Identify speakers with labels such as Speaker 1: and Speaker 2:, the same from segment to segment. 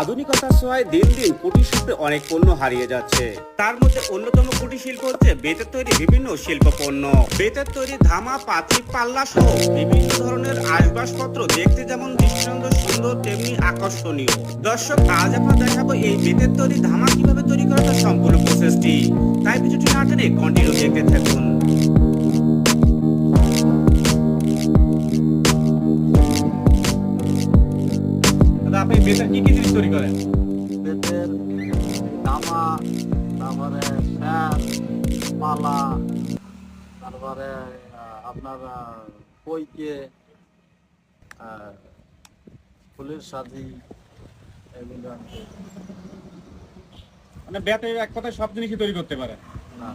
Speaker 1: আধুনিকতার ছোঁয়ায় দিন দিন কুটির শিল্পে অনেক পণ্য হারিয়ে যাচ্ছে। তার মধ্যে অন্যতম কুটির শিল্প হচ্ছে বেতের তৈরি বিভিন্ন শিল্প পণ্য বেতের তৈরি ধামা, পাতি, পাল্লা সহ বিভিন্ন ধরনের আসবাবপত্র দেখতে যেমন দৃষ্টান্ত সুন্দর, তেমনি আকর্ষণীয়। দর্শক, আজ আমরা দেখাবো এই বেতের তৈরি ধামা কীভাবে তৈরি করা তার সম্পূর্ণ প্রসেসটি। তাই ভিডিওটি না টেনে কন্টিনিউ দেখতে থাকুন। আপনি বেতের কি কি জিনিস তৈরি করেন?
Speaker 2: বেতের জামা তারপরে শ্যাট মালা তারপরে আপনার কইকে ফুলের সাজি এগুলো
Speaker 3: মানে বেতে এক কথায় সব জিনিসই তৈরি করতে পারে
Speaker 2: না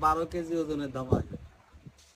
Speaker 2: বারো কেজি ওজনের ধামা